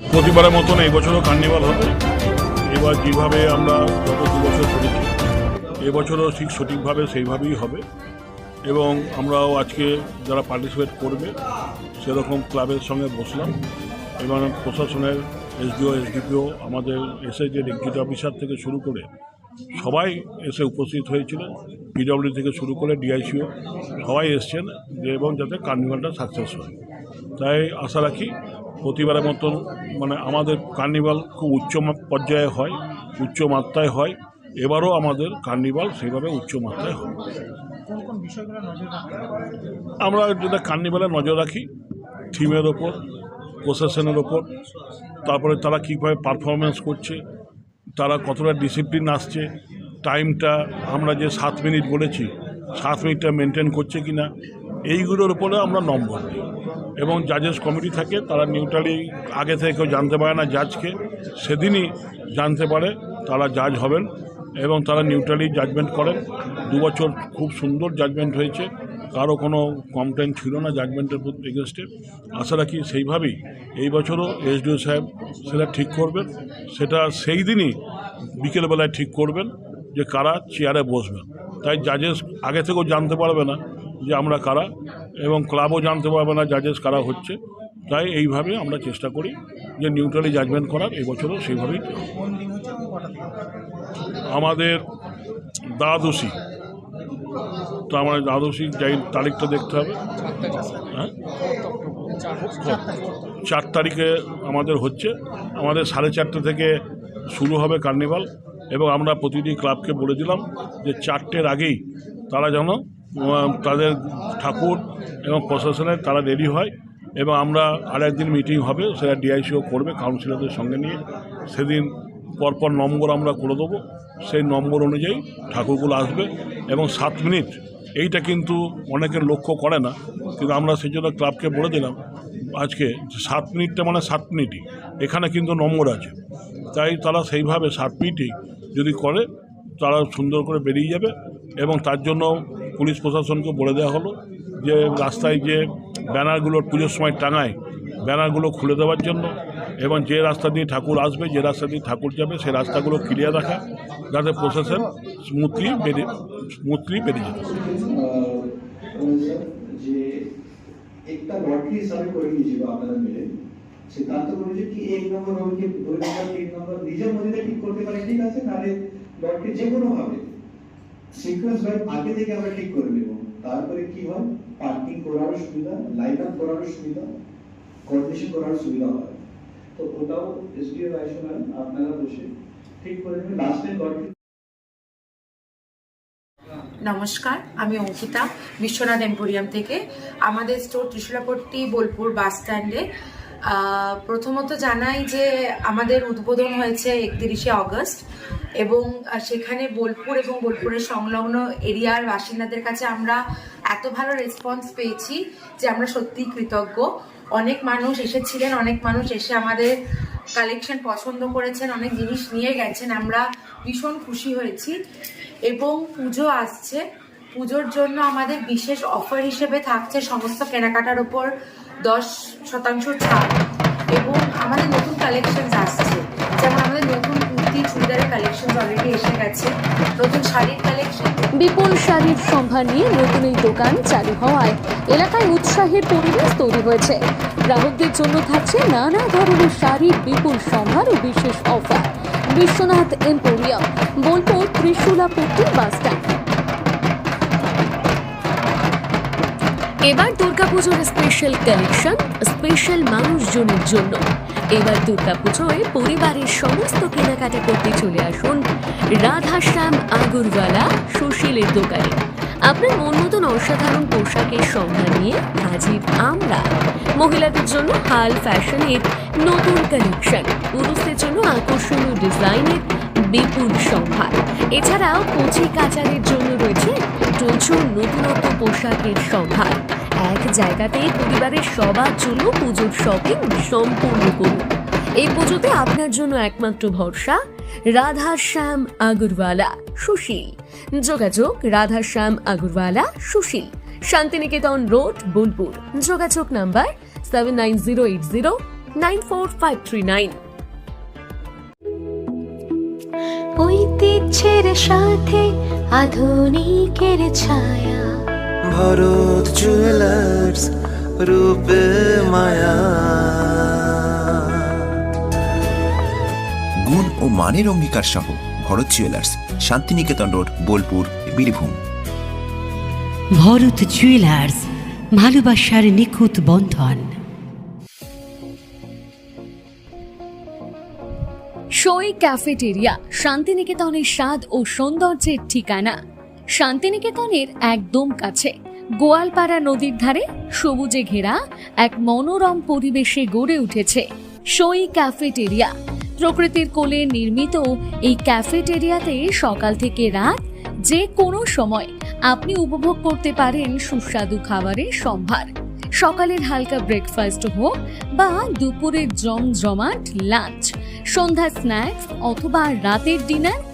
প্রতিবারের মতন এই বছরও কার্নিভাল হবে এবার যেভাবে আমরা গত দু বছর করেছি এবছরও ঠিক সঠিকভাবে সেইভাবেই হবে। এবং আমরাও আজকে যারা পার্টিসিপেট করবে, সেরকম ক্লাবের সঙ্গে বসলাম। এবং প্রশাসনের এসডিও এসডিপিও আমাদের এসে যে এক্সিকিউটিভ অফিসার থেকে শুরু করে সবাই এসে উপস্থিত হয়েছিলেন। পিডব্লিউ থেকে শুরু করে ডিআইসিও সবাই এসছেন এবং যাতে কার্নিভালটা সাকসেস হয়। তাই আশা রাখি প্রতিবারের মতন মানে আমাদের কার্নিভাল খুব উচ্চ পর্যায়ে হয়, উচ্চ মাত্রায় হয়। এবারও আমাদের কার্নিভাল সেইভাবে উচ্চ মাত্রায় রাখবেন আমরা যেটা কার্নিভালে নজর রাখি, থিমের ওপর প্রসেশনের ওপর, তারপরে তারা কীভাবে পারফরমেন্স করছে, তারা কতটা ডিসিপ্লিন আসছে টাইমটা আমরা যে সাত মিনিট বলেছি, সাত মিনিটটা মেনটেন করছে কি না এইগুলোর উপরে আমরা নম্বর দিই। এবং জাজেস কমিটি থাকে, তারা নিউট্রালি আগে থেকে কেউ জানতে পারে না জাজকে সেদিনই জানতে পারে তারা জাজ হবেন এবং তারা নিউট্রালি জাজমেন্ট করেন। দু বছর খুব সুন্দর জাজমেন্ট হয়েছে, কারও কোনো কমপ্লেন ছিল না জাজমেন্টের এগেনস্টে আশা রাখি সেইভাবেই এই বছরও এসডিও সাহেব সেটা ঠিক করবেন, সেটা সেই দিনই বিকেলবেলায় ঠিক করবেন যে কারা চেয়ারে বসবেন। তাই জাজেস আগে থেকেও জানতে পারবে না যে আমরা কারা এবং ক্লাবও জানতে পারবে না জাজেস কারা হচ্ছে। তাই এইভাবে আমরা চেষ্টা করি যে নিউট্রালি জাজমেন্ট করার, এবছরও সেইভাবেই আমাদের দ্বাদশী। তো আমাদের দ্বাদশী যাই তারিখটা দেখতে হবে। হ্যাঁ? চার তারিখে আমাদের হচ্ছে। আমাদের সাড়ে চারটে থেকে শুরু হবে কার্নিভাল এবং আমরা প্রতিটি ক্লাবকে বলে দিলাম যে চারটের আগেই তারা যেন তাদের ঠাকুর এবং প্রশাসনের তারা রেডি হয় এবং আমরা আর একদিন মিটিং হবে, সেটা ডিআইসিও করবে কাউন্সিলরদের সঙ্গে নিয়ে। সেদিন পরপর নম্বর আমরা করে দেবো। সেই নম্বর অনুযায়ী ঠাকুরগুলো আসবে এবং সাত মিনিট, এইটা কিন্তু অনেকের লক্ষ্য করে না, কিন্তু আমরা সেই জন্য ক্লাবকে বলে দিলাম, আজকে সাত মিনিটটা মানে সাত মিনিটই, এখানে কিন্তু নম্বর আছে। তাই তারা সেইভাবে সাত মিনিটই যদি করে, তারা সুন্দর করে বেরিয়ে যাবে এবং তার জন্য পুলিশ প্রশাসনকে বলে দেওয়া হলো যে রাস্তায় যে ব্যানারগুলো পুজোর সময় টাঙায়, ব্যানারগুলো খুলে দেওয়ার জন্য এবং যে রাস্তা দিয়ে ঠাকুর আসবে, যে রাস্তা দিয়ে ঠাকুর যাবে সেই রাস্তাগুলো ক্লিয়ার রাখা যাতে প্রশাসন স্মুথলি বেরিয়ে স্মুথলি বেরিয়ে যাবে স্যার যে একটা লটারি হিসাবে করে নিয়েছিল আপনারা মিলে সিদ্ধান্ত করেছে কি এক নম্বর হবে কি, দুই নম্বর, তিন নম্বর, নিজের মধ্যে ঠিক করতে পারে, ঠিক আছে যে কোনো ভাবে সিকোয়েন্স আগে থেকে আমরা ঠিক করে নেব। তারপরে কি হয়? পার্কিং সুবিধা আপ সুবিধা করার সুবিধা হয়। তো ওটাও আপনারা বসে ঠিক করে নেবেন। নমস্কার, আমি অঙ্কিতা, বিশ্বনাথ এম্পোরিয়াম থেকে। আমাদের স্টোর ত্রিশুলাপট্টি, বোলপুর বাস স্ট্যান্ডে প্রথমত জানাই যে আমাদের উদ্বোধন হয়েছে একত্রিশে অগস্ট এবং সেখানে বোলপুর এবং বোলপুরের সংলগ্ন এরিয়ার বাসিন্দাদের কাছে আমরা এত ভালো রেসপন্স পেয়েছি যে আমরা সত্যিই কৃতজ্ঞ। অনেক মানুষ এসেছিলেন, অনেক মানুষ এসে আমাদের কালেকশন পছন্দ করেছেন, অনেক জিনিস নিয়ে গেছেন, আমরা ভীষণ খুশি হয়েছি। এবং পুজো আসছে। পুজোর জন্য আমাদের বিশেষ অফার হিসেবে থাকছে সমস্ত কেনাকাটার ওপর দশ শতাংশ ছাড়। এবং আমাদের নতুন কালেকশন আসছে। নতুন শাড়ির কালেকশন বিপুল শাড়ির সম্ভার নিয়ে নতুন এই দোকান চালু হওয়ায় এলাকায় উৎসাহের পরিবেশ তৈরি হয়েছে। গ্রাহকদের জন্য থাকছে নানা ধরনের শাড়ির বিপুল সম্ভার ও বিশেষ offer. Biswanath emporium, Bolpur Trishulapatti bus stand এবার দুর্গাপুজোর স্পেশাল কালেকশন স্পেশাল মানুষজনের জন্য। এবার দুর্গাপুজোয় পরিবারের সমস্ত কেনাকাটা করতে চলে আসুন রাধাশ্যাম আগরওয়ালা সুশীলের দোকানে। আপনার মন মতন অসাধারণ পোশাকের সন্ধান নিয়ে হাজির আমরা। মহিলাদের জন্য হাল ফ্যাশনের নতুন কালেকশন পুরুষদের জন্য আকর্ষণীয় ডিজাইনের বিপুল সম্ভার। এছাড়াও কচি কাচারের জন্য রয়েছে প্রচুর নতুনত্ব পোশাকের সম্ভার। এক জায়গাতে পরিবারের সবার জন্য পুজোর শপিং সম্পূর্ণ করুন। এই পুজোতে আপনার জন্য একমাত্র ভরসা রাধা শ্যাম আগরওয়ালা, সুশীল। যোগাযোগ রাধা শ্যাম আগরওয়ালা, সুশীল। শান্তিনিকেতন রোড, বোলপুর। যোগাযোগ number seven nine zero eight zero nine four five three nine ঐতিহ্যের সাথে আধুনিকের ছায়া। ভরত জুয়েলার্স রূপে মায়া। গুণ ও মানের অঙ্গীকার সহ Bharat jewellers Santiniketan road Bolpur Birbhum. Bharat jewellers ভালোবাসার নিখুঁত বন্ধন। সই ক্যাফেটেরিয়া শান্তিনিকেতনের স্বাদ ও সৌন্দর্যের ঠিকানা। শান্তিনিকেতনের একদম কাছে, গোয়ালপাড়া নদীর ধারে সবুজে ঘেরা এক মনোরম পরিবেশে গড়ে উঠেছে সই ক্যাফেটেরিয়া। প্রকৃতির কোলে নির্মিত এই ক্যাফেটেরিয়াতে সকাল থেকে রাত যে কোনো সময় আপনি উপভোগ করতে পারেন সুস্বাদু খাবারের সম্ভার। সকালের হালকা ব্রেকফাস্ট হোক বা দুপুরের জমজমাট লাঞ্চ সন্ধ্যা স্ন্যাক্স অথবা রাতের ডিনার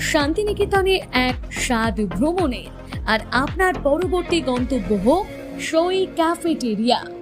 শান্তিনিকেতনে এক স্বাদ ভ্রমণের আর আপনার পরবর্তী গন্তব্য হোক সই ক্যাফেটেরিয়া।